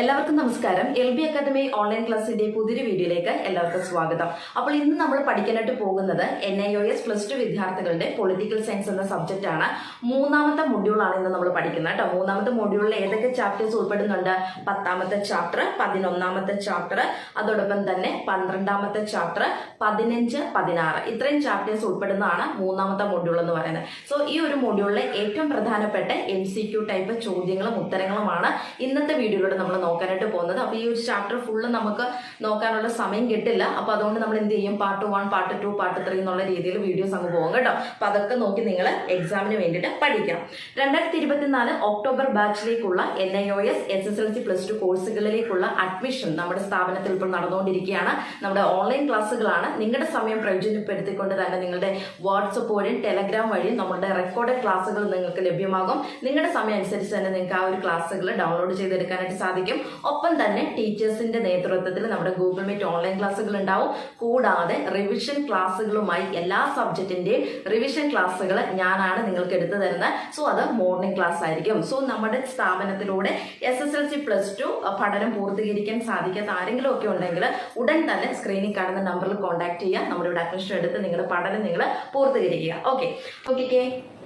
എല്ലാവർക്കും നമസ്കാരം. L B academy online ക്ലാസ്സിന്റെ പുതിയൊരു വീഡിയോയിലേക്ക് എല്ലാവർക്കും സ്വാഗതം. അപ്പോൾ ഇന്ന് നമ്മൾ പഠിക്കാനായിട്ട് പോകുന്നത് N I O S plus two വിദ്യാർത്ഥികളുടെ പൊളിറ്റിക്കൽ സയൻസ് എന്ന സബ്ജക്റ്റ് ആണ്. മൂന്നാമത്തെ മൊഡ്യൂളാണ് ഇന്ന് നമ്മൾ പഠിക്കുന്നത് കേട്ടോ. മൂന്നാമത്തെ മൊഡ്യൂളിൽ ഏതൊക്കെ ചാപ്റ്റേഴ്സ് ഉൾപ്പെടുന്നുണ്ട്? പത്താമത്തെ ചാപ്റ്റർ പതിനൊന്നാമത്തെ ചാപ്റ്റർ അതോടൊപ്പം തന്നെ പന്ത്രണ്ടാമത്തെ ചാപ്റ്റർ പതിനഞ്ച് പതിനാറ്. ഇത്രയും ചാപ്റ്റേഴ്സ് ഉൾപ്പെടുന്നതാണ് മൂന്നാമത്തെ മൊഡ്യൂൾ എന്ന് പറയുന്നത്. സോ ഈ ഒരു മൊഡ്യൂളിലെ ഏറ്റവും പ്രധാനപ്പെട്ട എം ടൈപ്പ് ചോദ്യങ്ങളും ഉത്തരങ്ങളുമാണ് ഇന്നത്തെ വീഡിയോയിലൂടെ നമ്മൾ നോക്കാനായിട്ട് പോകുന്നത്. അപ്പോൾ ഈ ഒരു ചാപ്റ്റർ ഫുള്ള് നമുക്ക് നോക്കാനുള്ള സമയം കിട്ടില്ല. അപ്പോൾ അതുകൊണ്ട് നമ്മൾ എന്ത് ചെയ്യും? Part one part two part three എന്നുള്ള രീതിയിൽ വീഡിയോസ് അങ്ങ് പോകും കേട്ടോ. അപ്പോൾ അതൊക്കെ നോക്കി നിങ്ങൾ എക്സാമിന് വേണ്ടിയിട്ട് പഠിക്കണം. രണ്ടായിരത്തി ഇരുപത്തിനാല് October ബാച്ചിലേക്കുള്ള N I O S S S L C plus two കോഴ്സുകളിലേക്കുള്ള admission നമ്മുടെ സ്ഥാപനത്തിൽ ഇപ്പോൾ നടന്നുകൊണ്ടിരിക്കുകയാണ്. നമ്മുടെ ഓൺലൈൻ ക്ലാസ്സുകളാണ് നിങ്ങളുടെ സമയം പ്രയോജനപ്പെടുത്തിക്കൊണ്ട് തന്നെ നിങ്ങളുടെ വാട്സപ്പ് വഴിയും ടെലഗ്രാം വഴിയും നമ്മുടെ റെക്കോർഡ് ക്ലാസ്സുകൾ നിങ്ങൾക്ക് ലഭ്യമാകും. നിങ്ങളുടെ സമയം അനുസരിച്ച് തന്നെ നിങ്ങൾക്ക് ആ ഒരു ക്ലാസ്സുകൾ ഡൗൺലോഡ് ചെയ്തെടുക്കാനായിട്ട് സാധിക്കും. ഒപ്പം തന്നെ ടീച്ചേഴ്സിന്റെ നേതൃത്വത്തിൽ നമ്മുടെ ഗൂഗിൾ മീറ്റ് ഓൺലൈൻ ക്ലാസ്സുകൾ ഉണ്ടാവും. കൂടാതെ റിവിഷൻ ക്ലാസ്സുകളുമായി എല്ലാ സബ്ജക്റ്റിന്റെയും റിവിഷൻ ക്ലാസ്സുകൾ ഞാനാണ് നിങ്ങൾക്ക് എടുത്തു തരുന്നത്. സോ അത് മോർണിംഗ് ക്ലാസ് ആയിരിക്കും. സോ നമ്മുടെ സ്ഥാപനത്തിലൂടെ S S L C plus two പഠനം പൂർത്തീകരിക്കാൻ സാധിക്കാത്ത ആരെങ്കിലും ഒക്കെ ഉണ്ടെങ്കിൽ ഉടൻ തന്നെ സ്ക്രീനിൽ കാണുന്ന നമ്പറിൽ കോൺടാക്ട് ചെയ്യുക. നമ്മുടെ ഇവിടെ അഡ്മിഷൻ എടുത്ത് നിങ്ങളുടെ പഠനം നിങ്ങൾ പൂർത്തീകരിക്കുക. Okay okay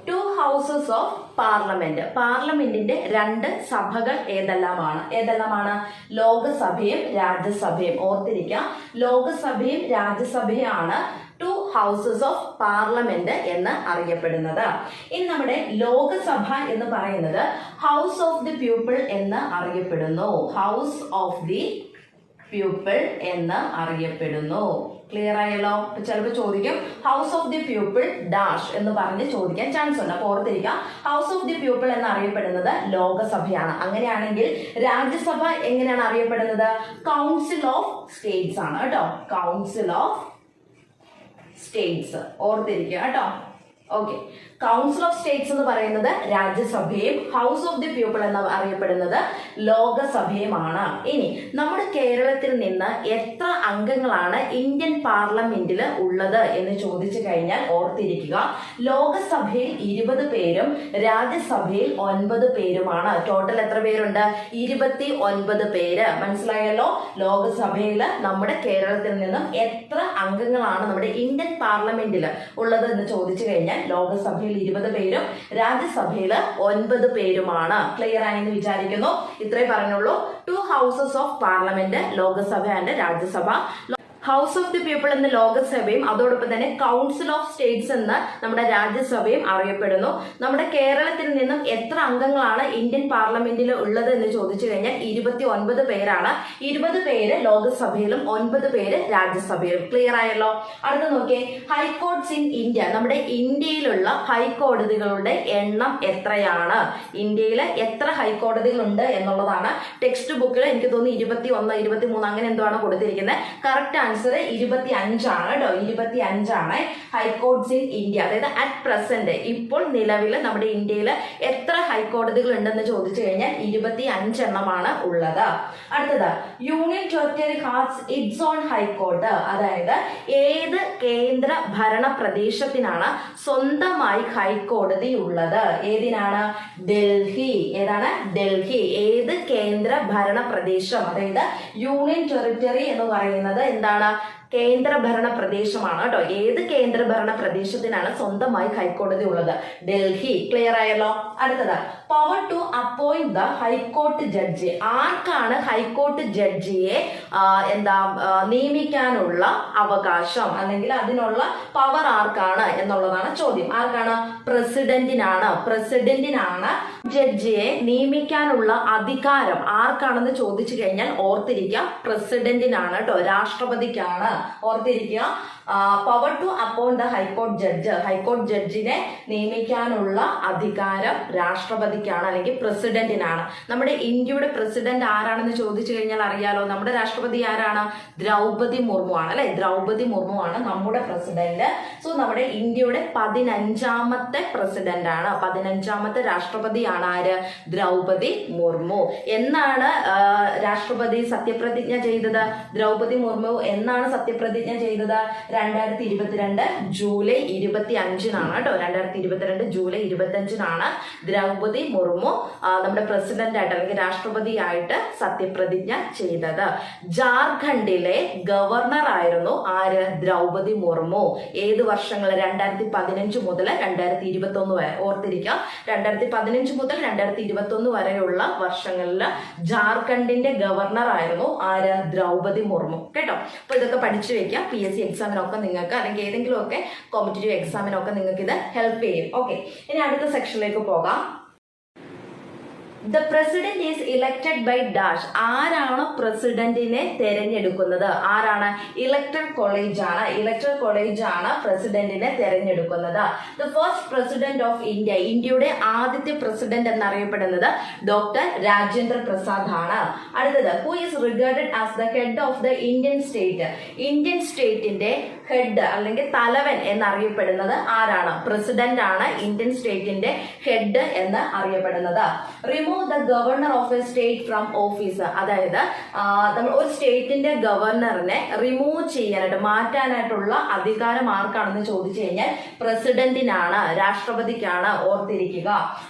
two houses of parliament പാർലമെന്റിന്റെ രണ്ട് സഭകൾ ഏതെല്ലാമാണ്? ഏതെല്ലാമാണ്? ലോകസഭയും രാജ്യസഭയും. ഓർത്തിരിക്കാം ലോകസഭയും രാജ്യസഭയാണ് ടു ഹൗസസ് ഓഫ് പാർലമെന്റ് എന്ന് അറിയപ്പെടുന്നത്. ഇനി നമ്മുടെ ലോകസഭ എന്ന് പറയുന്നത് ഹൗസ് ഓഫ് ദി പീപ്പിൾ എന്ന് അറിയപ്പെടുന്നു. ഹൗസ് ഓഫ് ദി പീപ്പിൾ എന്ന് അറിയപ്പെടുന്നു. ക്ലിയർ ആയല്ലോ? ചിലപ്പോൾ ചോദിക്കും house of the people dash എന്ന് പറഞ്ഞ് ചോദിക്കാൻ ചാൻസ് ഉണ്ട്. അപ്പോൾ ഓർത്തിരിക്കുക ഹൗസ് ഓഫ് ദി പ്യൂപ്പിൾ എന്ന് അറിയപ്പെടുന്നത് ലോകസഭയാണ്. അങ്ങനെയാണെങ്കിൽ രാജ്യസഭ എങ്ങനെയാണ് അറിയപ്പെടുന്നത്? കൗൺസിൽ ഓഫ് സ്റ്റേറ്റ്സ് ആണ് കേട്ടോ. കൗൺസിൽ ഓഫ് സ്റ്റേറ്റ്സ് ഓർത്തിരിക്കുക കേട്ടോ. ഓക്കെ കൗൺസിൽ ഓഫ് സ്റ്റേറ്റ്സ് എന്ന് പറയുന്നത് രാജ്യസഭയും ഹൗസ് ഓഫ് ദി പീപ്പിൾ എന്ന് അറിയപ്പെടുന്നത് ലോകസഭയുമാണ്. ഇനി നമ്മുടെ കേരളത്തിൽ നിന്ന് എത്ര അംഗങ്ങളാണ് ഇന്ത്യൻ പാർലമെന്റിൽ ഉള്ളത് എന്ന് ചോദിച്ചു കഴിഞ്ഞാൽ ഓർത്തിരിക്കുക. ലോകസഭയിൽ ഇരുപത് പേരും രാജ്യസഭയിൽ ഒൻപത് പേരുമാണ്. ടോട്ടൽ എത്ര പേരുണ്ട്? ഇരുപത്തി ഒൻപത് പേര്. മനസ്സിലായല്ലോ? ലോകസഭയിൽ നമ്മുടെ കേരളത്തിൽ നിന്നും എത്ര അംഗങ്ങളാണ് നമ്മുടെ ഇന്ത്യൻ പാർലമെന്റിൽ ഉള്ളത് എന്ന് ചോദിച്ചു കഴിഞ്ഞാൽ ലോകസഭയിൽ ഇരുപത് പേരും രാജ്യസഭയിൽ ഒൻപത് പേരുമാണ്. ക്ലിയർ ആയെന്ന് വിചാരിക്കുന്നു. ഇത്രേ പറഞ്ഞുള്ളൂ. Two houses of parliament Lok Sabha and Rajya Sabha. House of the people എന്ന ലോകസഭയും അതോടൊപ്പം തന്നെ കൗൺസിൽ ഓഫ് സ്റ്റേറ്റ്സ് എന്ന് നമ്മുടെ രാജ്യസഭയും അറിയപ്പെടുന്നു. നമ്മുടെ കേരളത്തിൽ നിന്നും എത്ര അംഗങ്ങളാണ് ഇന്ത്യൻ പാർലമെന്റിൽ ഉള്ളത് എന്ന് ചോദിച്ചു കഴിഞ്ഞാൽ ഇരുപത്തി ഒൻപത് പേരാണ്. ഇരുപത് പേര് ലോകസഭയിലും ഒൻപത് പേര് രാജ്യസഭയിലും. ക്ലിയർ ആയല്ലോ? അടുത്ത നോക്കിയേ. ഹൈക്കോർട്സ് ഇൻ ഇന്ത്യ നമ്മുടെ ഇന്ത്യയിലുള്ള ഹൈക്കോടതികളുടെ എണ്ണം എത്രയാണ്? ഇന്ത്യയിൽ എത്ര ഹൈക്കോടതികളുണ്ട് എന്നുള്ളതാണ്. ടെക്സ്റ്റ് ബുക്കിൽ എനിക്ക് തോന്നുന്നു ഇരുപത്തി ഒന്ന് ഇരുപത്തി മൂന്ന് അങ്ങനെ എന്തോ ആണ് കൊടുത്തിരിക്കുന്നത്. കറക്റ്റ് ആൻസർ ഇരുപത്തി അഞ്ചാണ് കേട്ടോ. ഇരുപത്തി അഞ്ചാണ് ഹൈക്കോർട്സ് ഇൻ ഇന്ത്യ. അതായത് അറ്റ് പ്രസന്റ് ഇപ്പോൾ നിലവിൽ നമ്മുടെ ഇന്ത്യയിൽ എത്ര ഹൈക്കോടതികൾ ഉണ്ടെന്ന് ചോദിച്ചു കഴിഞ്ഞാൽ ഇരുപത്തി അഞ്ചെണ്ണമാണ് ഉള്ളത്. അടുത്തത് union territory has its own high court അതായത് ഏത് കേന്ദ്ര ഭരണ പ്രദേശത്തിനാണ് സ്വന്തമായി ഹൈക്കോടതി ഉള്ളത്? ഏതിനാണ്? ഡൽഹി. ഏതാണ്? ഡൽഹി. ഏത് കേന്ദ്ര ഭരണ പ്രദേശം? അതായത് യൂണിയൻ ടെറിട്ടറി എന്ന് പറയുന്നത് എന്താണ്? കേന്ദ്രഭരണ പ്രദേശമാണ് കേട്ടോ. ഏത് കേന്ദ്രഭരണ പ്രദേശത്തിനാണ് സ്വന്തമായി ഹൈക്കോടതി ഉള്ളത്? ഡൽഹി. ക്ലിയർ ആയല്ലോ? അടുത്തത്. Power to appoint the high court judge ആർക്കാണ് ഹൈക്കോർട്ട് ജഡ്ജിയെ എന്താ നിയമിക്കാനുള്ള അവകാശം? അല്ലെങ്കിൽ അതിനുള്ള പവർ ആർക്കാണ് എന്നുള്ളതാണ് ചോദ്യം. ആർക്കാണ്? പ്രസിഡന്റിനാണ്. പ്രസിഡന്റിനാണ് ജഡ്ജിയെ നിയമിക്കാനുള്ള അധികാരം. ആർക്കാണെന്ന് ചോദിച്ചു കഴിഞ്ഞാൽ ഓർത്തിരിക്കുക പ്രസിഡന്റിനാണ് കേട്ടോ രാഷ്ട്രപതിക്കാണ്. ഓർത്തിരിക്കുക. പവർ ടു അപ്പോയിന്റ് ദ ഹൈക്കോടതി ജഡ്ജ് ഹൈക്കോടതി ജഡ്ജിനെ നിയമിക്കാനുള്ള അധികാരം രാഷ്ട്രപതിക്കാണ് അല്ലെങ്കിൽ പ്രസിഡന്റിനാണ്. നമ്മുടെ ഇന്ത്യയുടെ പ്രസിഡന്റ് ആരാണെന്ന് ചോദിച്ചു കഴിഞ്ഞാൽ അറിയാലോ നമ്മുടെ രാഷ്ട്രപതി ആരാണ്? ദ്രൗപതി മുർമു ആണ് അല്ലെ? ദ്രൗപതി മുർമു ആണ് നമ്മുടെ പ്രസിഡന്റ്. സോ നമ്മുടെ ഇന്ത്യയുടെ പതിനഞ്ചാമത്തെ പ്രസിഡന്റ് ആണ്. പതിനഞ്ചാമത്തെ രാഷ്ട്രപതിയാണ് ആര്? ദ്രൗപതി മുർമു. എന്നാണ് രാഷ്ട്രപതി സത്യപ്രതിജ്ഞ ചെയ്തത്? ദ്രൗപതി മുർമു എന്നാണ് സത്യപ്രതിജ്ഞ ചെയ്തത്? രണ്ടായിരത്തി ഇരുപത്തിരണ്ട് ജൂലൈ ഇരുപത്തി അഞ്ചിനാണ് കേട്ടോ. രണ്ടായിരത്തി ഇരുപത്തിരണ്ട് ജൂലൈ ഇരുപത്തി അഞ്ചിനാണ് ദ്രൗപതി മുർമു നമ്മുടെ പ്രസിഡന്റ് ആയിട്ട് അല്ലെങ്കിൽ രാഷ്ട്രപതിയായിട്ട് സത്യപ്രതിജ്ഞ ചെയ്തത്. ജാർഖണ്ഡിലെ ഗവർണർ ആയിരുന്നു ആര്? ദ്രൗപതി മുർമു. ഏത് വർഷങ്ങൾ? രണ്ടായിരത്തി പതിനഞ്ച് മുതൽ രണ്ടായിരത്തി ഇരുപത്തി ഒന്ന് വരെ. ഓർത്തിരിക്കാം രണ്ടായിരത്തി പതിനഞ്ച് മുതൽ രണ്ടായിരത്തി ഇരുപത്തി ഒന്ന് വരെയുള്ള വർഷങ്ങളിൽ ജാർഖണ്ഡിന്റെ ഗവർണർ ആയിരുന്നു ആര്? ദ്രൗപതി മുർമു. കേട്ടോ? അപ്പൊ ഇതൊക്കെ പഠിച്ചു വെക്കാം പി എസ് സി എക്സാമിനൊക്കെ നിങ്ങൾക്ക് അല്ലെങ്കിൽ ഏതെങ്കിലുമൊക്കെ കോമ്പറ്റേറ്റീവ് എക്സാമിനൊക്കെ നിങ്ങൾക്ക് ഇത് ഹെൽപ്പ് ചെയ്യും. ഓക്കെ ഇനി അടുത്ത സെക്ഷനിലേക്ക് പോകാം. The president is elected by dash ആരാണ് പ്രസിഡന്റിനെ തെരഞ്ഞെടുക്കുന്നത്? ആരാണ്? ഇലക്ടഡ് കോളേജ് ആണ്. ഇലക്ടഡ് കോളേജ് ആണ് പ്രസിഡന്റിനെ തെരഞ്ഞെടുക്കുന്നത്. The first president of India ഇന്ത്യയുടെ ആദ്യത്തെ പ്രസിഡന്റ് എന്നറിയപ്പെടുന്നത് ഡോക്ടർ രാജേന്ദ്ര പ്രസാദ് ആണ്. അടുത്തത് who is regarded as the head of the Indian state Indian സ്റ്റേറ്റിന്റെ ഹെഡ് അല്ലെങ്കിൽ തലവൻ എന്നറിയപ്പെടുന്നത് ആരാണ്? പ്രസിഡന്റ് ആണ് ഇന്ത്യൻ സ്റ്റേറ്റിന്റെ ഹെഡ് എന്ന് അറിയപ്പെടുന്നത്. Remove the governor of a state from office അതായത് നമ്മൾ ഒരു സ്റ്റേറ്റിന്റെ ഗവർണറിനെ റിമൂവ് ചെയ്യാനായിട്ട് മാറ്റാനായിട്ടുള്ള അധികാരം ആർക്കാണെന്ന് ചോദിച്ചു കഴിഞ്ഞാൽ പ്രസിഡന്റിനാണ് രാഷ്ട്രപതിക്കാണ് ഓർത്തിരിക്കുക.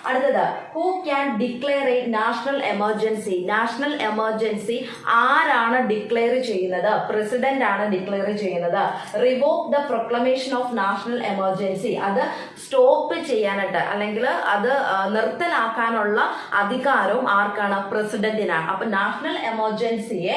അടുത്തത് who can declare a national emergency national emergency ആരാണ് ഡിക്ലെയർ ചെയ്യുന്നത്? പ്രസിഡന്റ് ആണ് ഡിക്ലെയർ ചെയ്യുന്നത്. Revoke the proclamation of national emergency അത് സ്റ്റോപ്പ് ചെയ്യാനായിട്ട് അല്ലെങ്കിൽ അത് നിർത്തലാക്കാനുള്ള അധികാരവും ആർക്കാണ്? പ്രസിഡന്റിനാണ്. അപ്പൊ നാഷണൽ എമർജൻസിയെ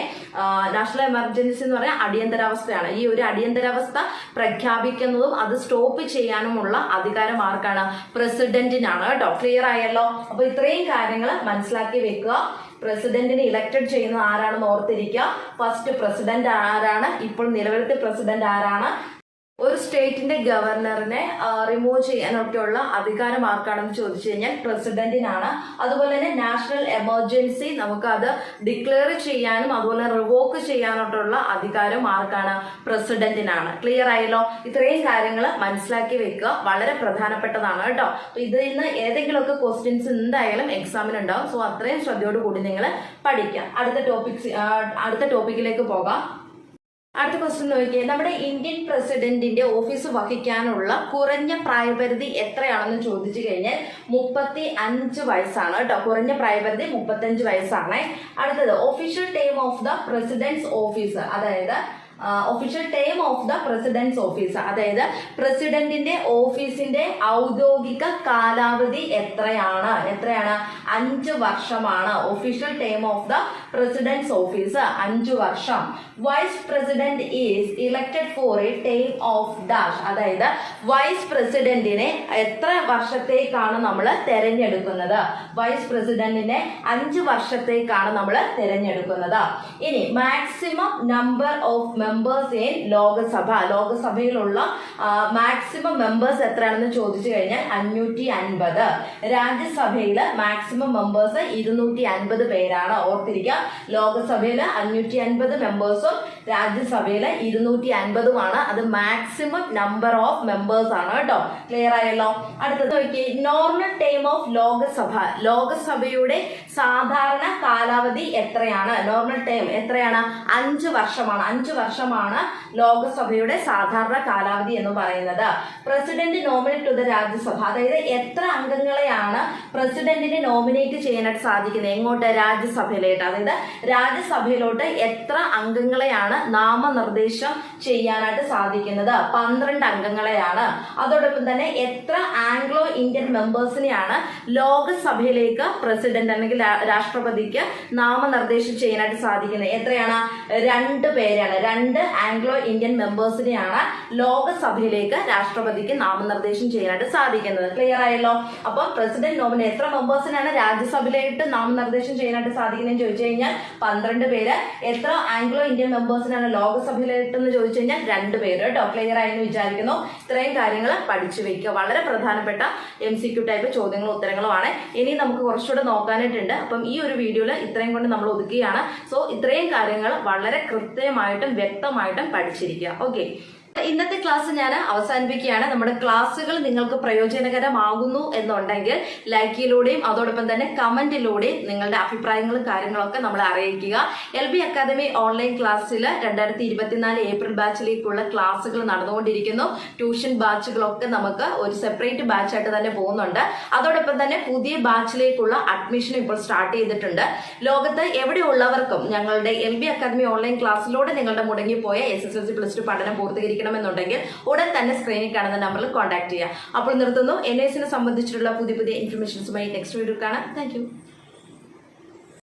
നാഷണൽ എമർജൻസി എന്ന് പറയാൻ അടിയന്തരാവസ്ഥയാണ്. ഈ ഒരു അടിയന്തരാവസ്ഥ പ്രഖ്യാപിക്കുന്നതും അത് സ്റ്റോപ്പ് ചെയ്യാനുമുള്ള അധികാരം ആർക്കാണ്? പ്രസിഡന്റിനാണ്. കേട്ടോ ക്ലിയർ ആയല്ലോ? അപ്പൊ ഇത്രയും കാര്യങ്ങൾ മനസ്സിലാക്കി വെക്കുക. പ്രസിഡന്റിനെ ഇലക്റ്റഡ് ചെയ്യുന്നത് ആരാണെന്ന് ഓർത്തിരിക്കുക. ഫസ്റ്റ് പ്രസിഡന്റ് ആരാണ്? ഇപ്പോൾ നിലവിലത്തെ പ്രസിഡന്റ് ആരാണ്? ഒരു സ്റ്റേറ്റിന്റെ ഗവർണറിനെ റിമൂവ് ചെയ്യാനൊക്കെയുള്ള അധികാരം ആർക്കാണെന്ന് ചോദിച്ചു കഴിഞ്ഞാൽ പ്രസിഡന്റിനാണ്. അതുപോലെ തന്നെ നാഷണൽ എമർജൻസി നമുക്ക് അത് ഡിക്ലെയർ ചെയ്യാനും അതുപോലെ റിവോക്ക് ചെയ്യാനോട്ടുള്ള അധികാരം ആർക്കാണ്? പ്രസിഡന്റിനാണ്. ക്ലിയർ ആയല്ലോ? ഇത്രയും കാര്യങ്ങൾ മനസ്സിലാക്കി വെക്കുക വളരെ പ്രധാനപ്പെട്ടതാണ് കേട്ടോ. അപ്പൊ ഇതിൽ നിന്ന് ഏതെങ്കിലുമൊക്കെ ക്വസ്റ്റ്യൻസ് എന്തായാലും എക്സാമിന് ഉണ്ടാവും. സോ അത്രയും ശ്രദ്ധയോടുകൂടി നിങ്ങൾ പഠിക്കാം അടുത്ത ടോപ്പിക്സ് അടുത്ത ടോപ്പിക്കിലേക്ക് പോകാം. അടുത്ത ക്വസ്റ്റ്യൻ നോക്കിയേ. നമ്മുടെ ഇന്ത്യൻ പ്രസിഡന്റിന്റെ ഓഫീസ് വഹിക്കാനുള്ള കുറഞ്ഞ പ്രായപരിധി എത്രയാണെന്ന് ചോദിച്ചു കഴിഞ്ഞാൽ മുപ്പത്തി അഞ്ച് വയസ്സാണ് കേട്ടോ. കുറഞ്ഞ പ്രായപരിധി മുപ്പത്തഞ്ച് വയസ്സാണ്. അടുത്തത് official time of the president's office അതായത് official term of the president's office അതായത് പ്രസിഡന്റിന്റെ ഓഫീസിന്റെ ഔദ്യോഗിക കാലാവധി എത്രയാണ്? എത്രയാണ്? അഞ്ച് വർഷമാണ് official term of the president's office അഞ്ചു വർഷം. Vice president is elected for a term of dash അതായത് വൈസ് പ്രസിഡന്റിനെ എത്ര വർഷത്തേക്കാണ് നമ്മൾ തെരഞ്ഞെടുക്കുന്നത്? വൈസ് പ്രസിഡന്റിനെ അഞ്ച് വർഷത്തേക്കാണ് നമ്മൾ തെരഞ്ഞെടുക്കുന്നത്. ഇനി maximum number of members in Lok Sabha ലോകസഭയിലുള്ള maximum members എത്രയാണെന്ന് ചോദിച്ചു കഴിഞ്ഞാൽ അഞ്ഞൂറ്റി അൻപത് രാജ്യസഭയിൽ മാക്സിമം മെമ്പേഴ്സ് ഇരുന്നൂറ്റി അൻപത് പേരാണ്. ഓർത്തിരിക്കുക ലോകസഭയിൽ അഞ്ഞൂറ്റി അൻപത് മെമ്പേഴ്സും രാജ്യസഭയിൽ ഇരുന്നൂറ്റി അൻപതുമാണ് അത് മാക്സിമം നമ്പർ ഓഫ് മെമ്പേഴ്സ് ആണ് കേട്ടോ. ക്ലിയർ ആയല്ലോ? അടുത്തത് നോക്കി നോർമൽ ടൈം ഓഫ് ലോകസഭ. ലോകസഭയുടെ സാധാരണ കാലാവധി എത്രയാണ്? നോർമൽ ടൈം എത്രയാണ്? അഞ്ച് വർഷമാണ്. അഞ്ച് വർഷമാണ് ലോകസഭയുടെ സാധാരണ കാലാവധി എന്ന് പറയുന്നത്. President nominate to the Rajya Sabha. അതായത് എത്ര അംഗങ്ങളെയാണ് പ്രസിഡന്റിനെ നോമിനേറ്റ് ചെയ്യാനായിട്ട് സാധിക്കുന്നത്? എങ്ങോട്ട്? രാജ്യസഭയിലോട്ട്. അതായത് രാജ്യസഭയിലോട്ട് എത്ര അംഗങ്ങളെയാണ് നാമനിർദ്ദേശം ചെയ്യാനായിട്ട് സാധിക്കുന്നത്? പന്ത്രണ്ട് അംഗങ്ങളെയാണ്. അതോടൊപ്പം തന്നെ എത്ര ആംഗ്ലോ ഇന്ത്യൻ മെമ്പേഴ്സിനെയാണ് ലോകസഭയിലേക്ക് പ്രസിഡന്റ് അല്ലെങ്കിൽ രാഷ്ട്രപതിക്ക് നാമനിർദ്ദേശം ചെയ്യാനായിട്ട് സാധിക്കുന്നത്? എത്രയാണ്? രണ്ട് പേരാണ്. രണ്ട് ആംഗ്ലോ ഇന്ത്യൻ മെമ്പേഴ്സിനെയാണ് ലോകസഭയിലേക്ക് രാഷ്ട്രപതിക്ക് നാമനിർദ്ദേശം ചെയ്യാനായിട്ട് സാധിക്കുന്നത്. ക്ലിയർ ആയല്ലോ? അപ്പൊ പ്രസിഡന്റ് നോമിനെ എത്ര മെമ്പേഴ്സിനാണ് രാജ്യസഭയിലേക്ക് നാമനിർദ്ദേശം ചെയ്യാനായിട്ട് സാധിക്കുന്നതെന്ന് ചോദിച്ചു കഴിഞ്ഞാൽ പന്ത്രണ്ട് പേര്. എത്ര ആംഗ്ലോ ഇന്ത്യൻ മെമ്പേഴ്സിനാണ് ലോകസഭയിലേക്ക് എന്ന് ചോദിച്ചു കഴിഞ്ഞാൽ രണ്ട് പേര് കേട്ടോ. ക്ലിയർ ആയെന്ന് വിചാരിക്കുന്നു. ഇത്രയും കാര്യങ്ങൾ പഠിച്ചു വെക്കുക. വളരെ പ്രധാനപ്പെട്ട എം സി ക്യു ടൈപ്പ് ചോദ്യങ്ങളും ഉത്തരങ്ങളുമാണ്. ഇനി നമുക്ക് കുറച്ചുകൂടെ നോക്കാനായിട്ടുണ്ട്. അപ്പം ഈ ഒരു വീഡിയോയിൽ ഇത്രയും കൊണ്ട് നമ്മൾ ഒതുക്കുകയാണ്. സോ ഇത്രയും കാര്യങ്ങൾ വളരെ കൃത്യമായിട്ടും വ്യക്തമായിട്ടും പഠിച്ചിരിക്കുക. ഓക്കെ ഇന്നത്തെ ക്ലാസ് ഞാൻ അവസാനിപ്പിക്കുകയാണ്. നമ്മുടെ ക്ലാസ്സുകൾ നിങ്ങൾക്ക് പ്രയോജനകരമാകുന്നു എന്നുണ്ടെങ്കിൽ ലൈക്കിലൂടെയും അതോടൊപ്പം തന്നെ കമന്റിലൂടെയും നിങ്ങളുടെ അഭിപ്രായങ്ങളും കാര്യങ്ങളൊക്കെ നമ്മളെ അറിയിക്കുക. എൽ ബി അക്കാദമി ഓൺലൈൻ ക്ലാസ്സിൽ രണ്ടായിരത്തി ഇരുപത്തിനാല് ഏപ്രിൽ ബാച്ചിലേക്കുള്ള ക്ലാസ്സുകൾ നടന്നുകൊണ്ടിരിക്കുന്നു. ട്യൂഷൻ ബാച്ചുകളൊക്കെ നമുക്ക് ഒരു സെപ്പറേറ്റ് ബാച്ചായിട്ട് തന്നെ പോകുന്നുണ്ട്. അതോടൊപ്പം തന്നെ പുതിയ ബാച്ചിലേക്കുള്ള അഡ്മിഷൻ ഇപ്പോൾ സ്റ്റാർട്ട് ചെയ്തിട്ടുണ്ട്. ലോകത്ത് എവിടെയുള്ളവർക്കും ഞങ്ങളുടെ എൽ ബി അക്കാദമി ഓൺലൈൻ ക്ലാസ്സിലൂടെ നിങ്ങളുടെ മുടങ്ങിപ്പോയ S S L C plus two പഠനം പൂർത്തീകരിക്കണമെന്നുണ്ടെങ്കിൽ ഉടൻ തന്നെ സ്ക്രീനിൽ കാണുന്ന നമ്പറിൽ കോൺടാക്ട് ചെയ്യുക. അപ്പോൾ നിർത്തുന്നു. എൻ എസിനെ സംബന്ധിച്ചിട്ടുള്ള പുതിയ പുതിയ ഇൻഫർമേഷൻസുമായി നെക്സ്റ്റ് വീഡിയോ കാണാം. താങ്ക്